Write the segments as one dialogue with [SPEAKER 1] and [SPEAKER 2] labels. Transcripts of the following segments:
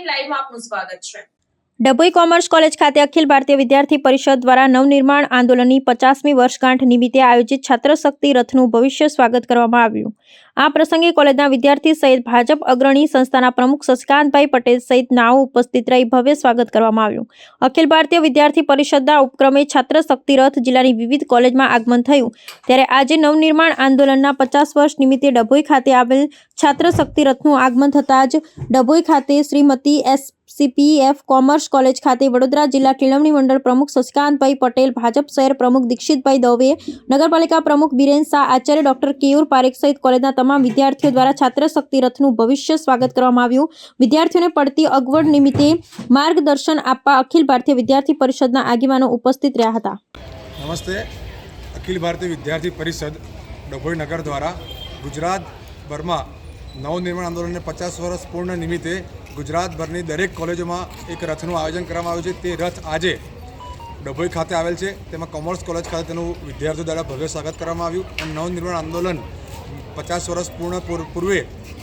[SPEAKER 1] બુલેટિનમાં આપનું સ્વાગત છે.
[SPEAKER 2] ડભોઈ કોમર્સ કોલેજ ખાતે અખિલ ભારતીય વિદ્યાર્થી પરિષદ દ્વારા નવનિર્માણ આંદોલનની પચાસમી વર્ષગાંઠ નિમિત્તે આયોજિત છાત્રશક્તિ રથનું ભવિષ્ય સ્વાગત કરવામાં આવ્યું. આ પ્રસંગે કોલેજના વિદ્યાર્થી સહિત ભાજપ અગ્રણી સંસ્થાના પ્રમુખ શશિકાંતભાઈ પટેલ સહિત નાઓ ઉપસ્થિત રહી ભવ્ય સ્વાગત કરવામાં આવ્યું. અખિલ ભારતીય વિદ્યાર્થી પરિષદના ઉપક્રમે છાત્રશક્તિ રથ જિલ્લાની વિવિધ કોલેજમાં આગમન થયું. ત્યારે આજે નવનિર્માણ આંદોલનના પચાસ વર્ષ નિમિત્તે ડભોઈ ખાતે આવેલ છાત્રશક્તિ રથનું આગમન થતાં જ ડભોઈ ખાતે Shrimati S CPF commerce college ખાતે વડોદરા જિલ્લા કેળવણી મંડળ પ્રમુખ શશિકાંતભાઈ પટેલ, ભાજપ શહેર પ્રમુખ દીક્ષિતભાઈ દવે, નગરપાલિકા પ્રમુખ બિરેન શાહ, આચાર્ય ડોક્ટર કેયુર પારેખ સહિત કોલેજના તમામ વિદ્યાર્થીઓ દ્વારા છાત્રશક્તિ રથનું ભવિષ્ય સ્વાગત કરવામાં આવ્યું. વિદ્યાર્થીઓને પડતી અગવડ નિમિત્તે માર્ગદર્શન આપવા અખિલ ભારતીય વિદ્યાર્થી પરિષદના આગેવાનો ઉપસ્થિત રહ્યા હતા.
[SPEAKER 3] નમસ્તે. અખિલ ભારતીય વિદ્યાર્થી પરિષદ ડભોઈ નગર દ્વારા ગુજરાતભરમાં નવનિર્માણ આંદોલનને પચાસ વર્ષ પૂર્ણ નિમિત્તે ગુજરાતભરની દરેક કોલેજોમાં એક રથનું આયોજન કરવામાં આવ્યું છે. તે રથ આજે ડભોઈ ખાતે આવેલ છે. તેમાં કોમર્સ કોલેજ ખાતે તેનું વિદ્યાર્થીઓ દ્વારા ભવ્ય સ્વાગત કરવામાં આવ્યું અને નવનિર્માણ આંદોલન પચાસ વર્ષ પૂર્ણ પૂર્વે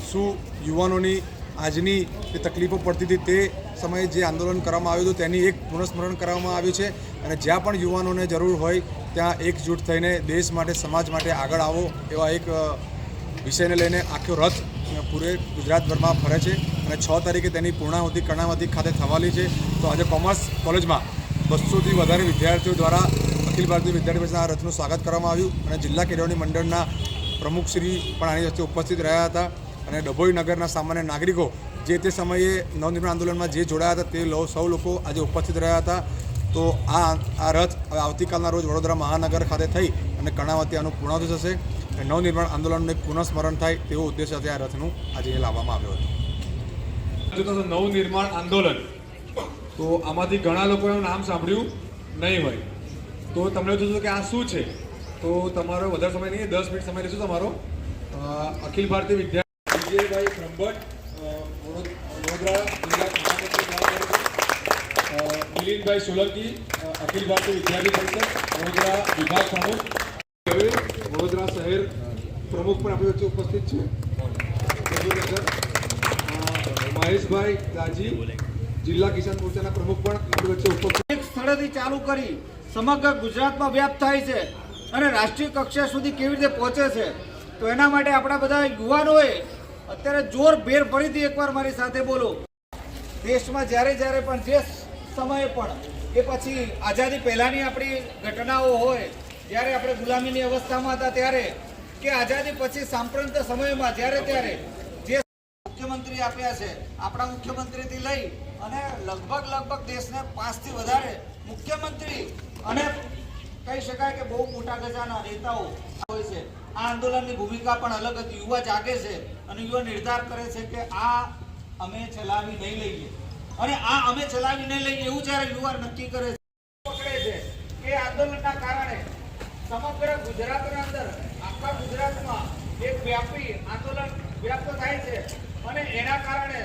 [SPEAKER 3] શું યુવાનોની આજની જે તકલીફો પડતી હતી તે સમયે જે આંદોલન કરવામાં આવ્યું હતું, તેની એક પુનઃસ્મરણ કરવામાં આવ્યું છે. અને જ્યાં પણ યુવાનોને જરૂર હોય, ત્યાં એકજૂટ થઈને દેશ માટે, સમાજ માટે આગળ આવો એવા એક વિષયને લઈને આખો રથ પૂરે ગુજરાતભરમાં ફરે છે. અને છ તારીખે તેની પૂર્ણાહુતિ કર્ણાવતી ખાતે થવાની છે. તો આજે કોમર્સ કોલેજમાં બસોથી વધારે વિદ્યાર્થીઓ દ્વારા અખિલ ભારતીય વિદ્યાર્થી પરિષદના રથનું સ્વાગત કરવામાં આવ્યું. અને જિલ્લા કેળવણી મંડળના પ્રમુખશ્રી પણ આની વચ્ચે ઉપસ્થિત રહ્યા હતા અને ડભોઈ નગરના સામાન્ય નાગરિકો જે તે સમયે નવનિર્માણ આંદોલનમાં જે જોડાયા હતા તે લો- સૌ લોકો આજે ઉપસ્થિત રહ્યા હતા. તો આ આ રથ હવે આવતીકાલના રોજ વડોદરા મહાનગર ખાતે થઈ અને કર્ણાવતી આનું પૂર્ણાવતિ થશે અને નવનિર્માણ આંદોલનનું પુનઃસ્મરણ થાય તેવો ઉદ્દેશ સાથે આ રથનું આજે લાવવામાં આવ્યો હતો.
[SPEAKER 4] નવનિર્માણ આંદોલન. તો આમાંથી ઘણા લોકોએ નામ સાંભળ્યું નહીં હોય. તો તમને જોશો કે આ શું છે? તો તમારો વધારે સમય નહીં, દસ મિનિટ સમય લેશું તમારો. અખિલ ભારતીય વિદ્યાર્થી વિજયભાઈ બ્રહ્મભટ્ટ મિલિંદભાઈ સોલંકી અખિલ ભારતીય વિદ્યાર્થી પરિષદ, વડોદરા વિભાગ પ્રમુખ. વડોદરા શહેર પ્રમુખ પણ આપણી વચ્ચે ઉપસ્થિત છે. મહેશભાઈ દાજી, જિલ્લા કિસાન મોરચાના પ્રમુખ પણ આપણી વચ્ચે ઉપસ્થિત
[SPEAKER 5] એક સ્થળેથી ચાલુ કરી સમગ્ર ગુજરાતમાં વ્યાપ્ત થાય છે. અને રાષ્ટ્રીય કક્ષા સુધી કેવી રીતે પહોંચે છે, તો એના માટે આપણા બધા યુવાનોએ અત્યારે જોર ભેર ફરીથી એકવાર મારી સાથે બોલો. દેશમાં જ્યારે જ્યારે પણ જે સમયે પણ એ પછી આઝાદી પહેલાંની આપણી ઘટનાઓ હોય, જ્યારે આપણે ગુલામીની અવસ્થામાં હતા ત્યારે કે આઝાદી પછી સાંપ્રત સમયમાં જ્યારે ત્યારે જે મુખ્યમંત્રી આપ્યા છે, આપણા મુખ્યમંત્રીથી લઈ અને લગભગ લગભગ દેશને પાંચથી વધારે મુખ્યમંત્રી અને કહી શકાય કે બહુ મોટા ગજાના નેતાઓ હોય છે. આ આંદોલનની ભૂમિકા પણ અલગ હતી. યુવા જાગે છે અને યુવા નિર્ધાર કરે છે કે આ અમે ચલાવી નહીં લઈએ. અને આ અમે ચલાવી નહીં લઈએ એવું જ્યારે યુવા નક્કી કરે છે. પકડે છે કે આંદોલનના કારણે સમગ્ર ગુજરાતના અંદર, આખા ગુજરાતમાં એક વ્યાપી આંદોલન વ્યાપ્ત થાય છે. અને એના કારણે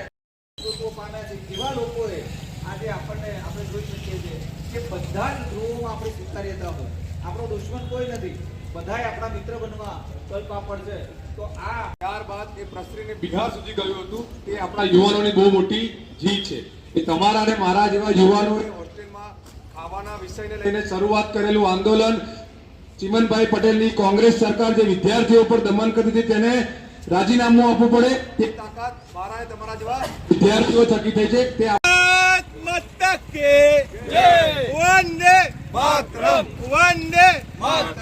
[SPEAKER 5] પામ્યા છે. એવા લોકોએ આજે આપણને આપણે જોઈ શકીએ છીએ કે બધા જ ધ્રુવોમાં આપણી સ્વીકાર્યતા હોય આપણો દુશ્મન કોઈ નથી. બધાય આપણા મિત્ર બનવા તલપાપડ છે. તો આ
[SPEAKER 4] ત્યારબાદ એ પ્રસરીને બિહાર સુધી ગયું હતું. તે આપણા યુવાનોની બહુ મોટી જીત છે. એ તમારા અને મારા જેવા યુવાનોએ હોસ્ટેલમાં ખાવાના વિષયને લઈને શરૂઆત કરેલું આંદોલન ચિમનભાઈ પટેલની કોંગ્રેસ સરકાર જે વિદ્યાર્થીઓ પર દમન કરી હતી તેને રાજીનામું આપવું પડે. તે તાકાત મારા તમારા જેવા વિદ્યાર્થીઓ થકી થઈ છે. તે
[SPEAKER 5] વંદે मातरम. वंदे मातरम.